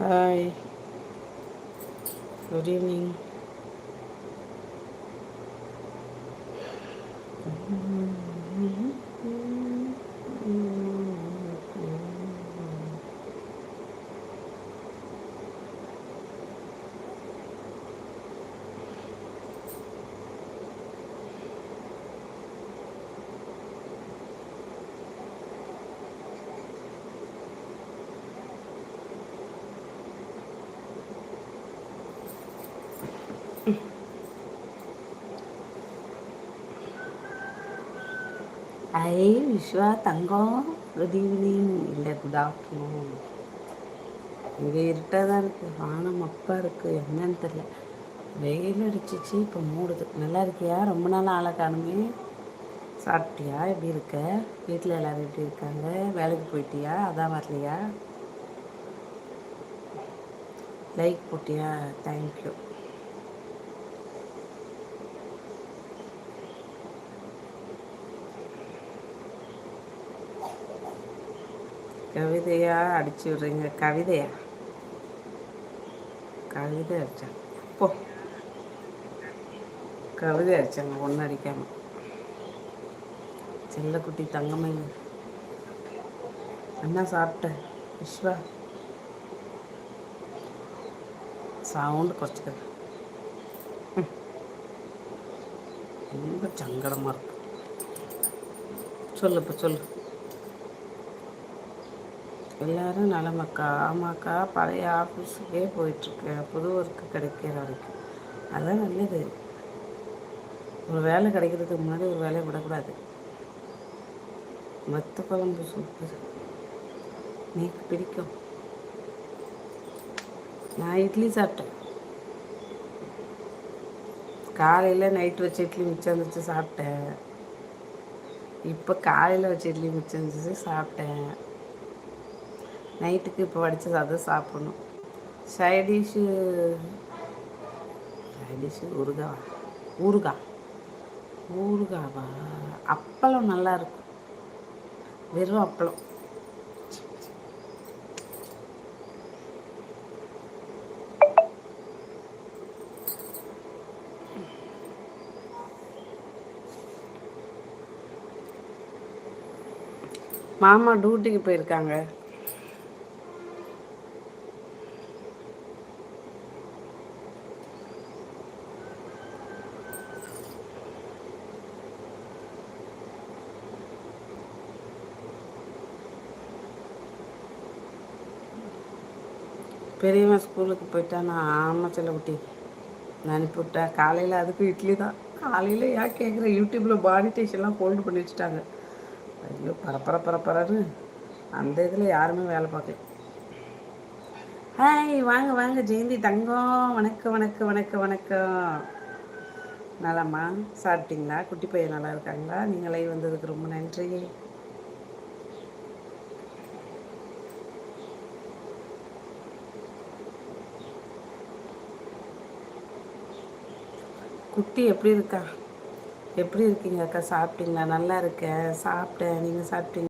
Hi good evening I Viswa Thangam good evening இல்லை good afternoon இங்கே இருட்டாக தான் இருக்குது வானம் அப்பா இருக்குது என்னன்னு தெரில வெயில் அடிச்சிச்சு இப்போ மூடுது நல்லா இருக்கியா ரொம்ப நாள் ஆளை காணுமே சாப்பிட்டியா எப்படி இருக்க வீட்டில் எல்லோரும் எப்படி இருக்காங்க வேலைக்கு போயிட்டியா அதான் வரலையா லைக் போட்டியா தேங்க்யூ கவிதையா அடிச்சு விடுறீங்க. கவிதையா? கவிதை அடிச்சாங்க போ. கவிதை அடிச்சாங்க ஒன்றும் அடிக்காம. செல்லக்குட்டி தங்கமை என்ன சாப்பிட்ட. விஸ்வா. சவுண்டு குறைச்சிக்க. ரொம்ப சங்கடமாக இருக்கும் சொல்லு இப்போ சொல்லு. எல்லாரும் நலமக்கா. ஆமாக்கா பழைய ஆஃபீஸுக்கே போயிட்டுருக்கேன். புது ஒர்க்கு கிடைக்கிற வரைக்கும். அதான் நல்லது. ஒரு வேலை கிடைக்கிறதுக்கு முன்னாடி ஒரு வேலையை விடக்கூடாது. மத்த குழம்பு சூப்பர் நீக்கு பிடிக்கும். நான் இட்லி சாப்பிட்டேன். காலையில் நைட்டு வச்ச இட்லி மிச்சம் இருந்துச்சு சாப்பிட்டேன். இப்போ காலையில் வச்ச இட்லி மிச்சம் இருந்துச்சு சாப்பிட்டேன். நைட்டுக்கு இப்போ வடித்தது சாதம் சாப்பிடணும். சைடிஷு சைடிஷு ஊறுகாவா ஊறுகா. ஊறுகாவா? அப்பளம் நல்லாயிருக்கும் வெறும் அப்பளம். மாமா டியூட்டிக்கு போயிருக்காங்க. பெரியவன் ஸ்கூலுக்கு போயிட்டான் நான் ஆமாம் செல்ல குட்டி. நான் அனுப்பிவிட்டேன் காலையில் அதுக்கும் இட்லி தான். காலையில் ஏன் கேட்குற யூடியூப்பில் பாடி டேஷன்லாம் ஹோல்டு பண்ணி வச்சுட்டாங்க. ஐயோ பரப்பர பரப்பரன்னு அந்த இதில் யாருமே வேலை பார்க்கல. ஹாய் வாங்க வாங்க ஜெயந்தி தங்கம். வணக்கம் வணக்கம் வணக்கம் வணக்கம். நலம்மா சாப்பிட்டீங்களா? குட்டி பையன் நல்லா இருக்காங்களா? நீங்களே வந்ததுக்கு ரொம்ப நன்றி குட்டி எப்படி இருக்கா? எப்படி இருக்கீங்க அக்கா? சாப்பிட்டீங்களா? நல்லா இருக்கேன். சாப்பிட்டேன். நீங்கள் சாப்பிட்டீங்க?